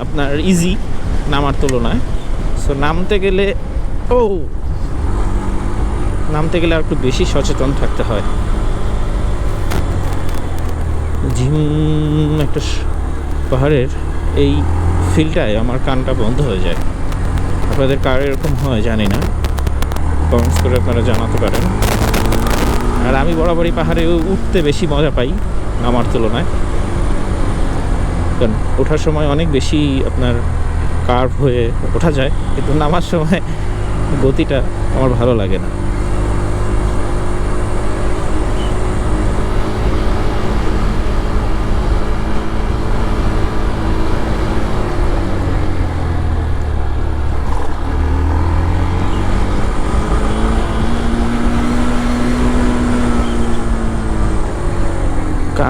আপনার ইজি নামার তুলনায়। সো নামতে গেলে, ও! নামতে গেলে আর একটু বেশি সচেতন থাকতে হয়। ঝিম একটা পাহাড়ের এই ফিলটায় আমার কানটা বন্ধ হয়ে যায়। আপনাদের কার এরকম হয় জানি না। কমেন্টস করে আপনারা জানাতে পারেন। আর আমি বরাবরই পাহাড়ে উঠতে বেশি মজা পাই আমার তুলনায়। কারণ ওঠার সময় অনেক বেশি আপনার কার্ভ হয়ে ওঠা যায়, কিন্তু নামার সময় গতিটা আমার ভালো লাগে না।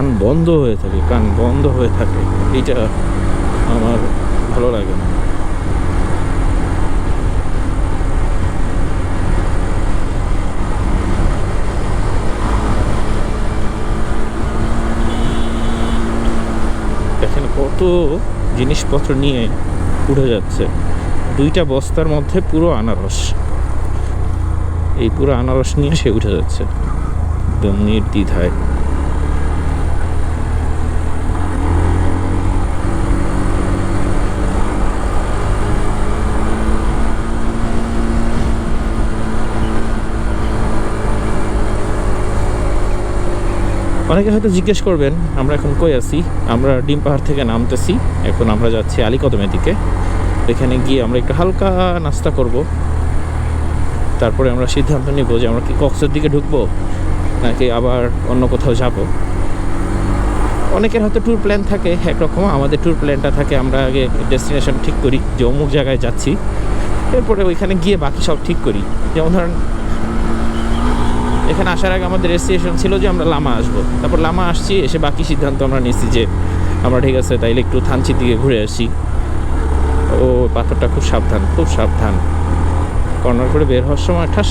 কান বন্ধ হয়ে থাকে, কান বন্ধ হয়ে থাকে। এটা আমার ভালো লাগে না। দেখেন কত জিনিসপত্র নিয়ে উঠে যাচ্ছে। দুইটা বস্তার মধ্যে পুরো আনারস। এই পুরো আনারস নিয়ে সে উঠে যাচ্ছে। একদম নির্দ্বিধায় অনেকে হয়তো জিজ্ঞেস করবেন, আমরা এখন কই আছি? আমরা ডিম পাহাড় থেকে নামতেছি, এখন আমরা যাচ্ছি আলীকদমের দিকে। এখানে গিয়ে আমরা একটু হালকা নাস্তা করব। তারপরে আমরা সিদ্ধান্ত নিব যে আমরা কি কক্সের দিকে ঢুকবো, নাকি আবার অন্য কোথাও যাব। অনেকের হয়তো ট্যুর প্ল্যান থাকে, একরকম আমাদের ট্যুর প্ল্যানটা থাকে, আমরা আগে ডেস্টিনেশন ঠিক করি, যে অমুক জায়গায় যাচ্ছি। এরপরে ওইখানে গিয়ে বাকি সব ঠিক করি। যেমন ধরেন এখানে আসার আগে আমাদের ডেস্টিনেশন ছিল যে আমরা লামা আসব। তারপর লামা আসছি, এসে বাকি সিদ্ধান্ত আমরা নিচ্ছি যে, আমরা ঠিক আছে, তাইলে একটু থানচির দিকে ঘুরে আসি। ও পাথরটা খুব সাবধান খুব সাবধান। কর্নার করে বের হওয়ার সময় ঠাস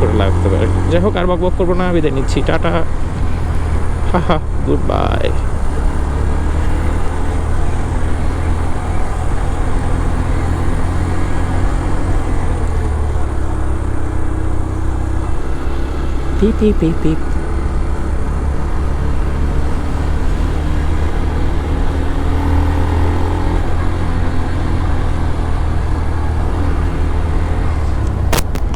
করে লাগতে পারে। যাই হোক, আর বক বক করব না, বিদায় নিচ্ছি। টাটা। হা হা good bye Pip, pip, pip, pip.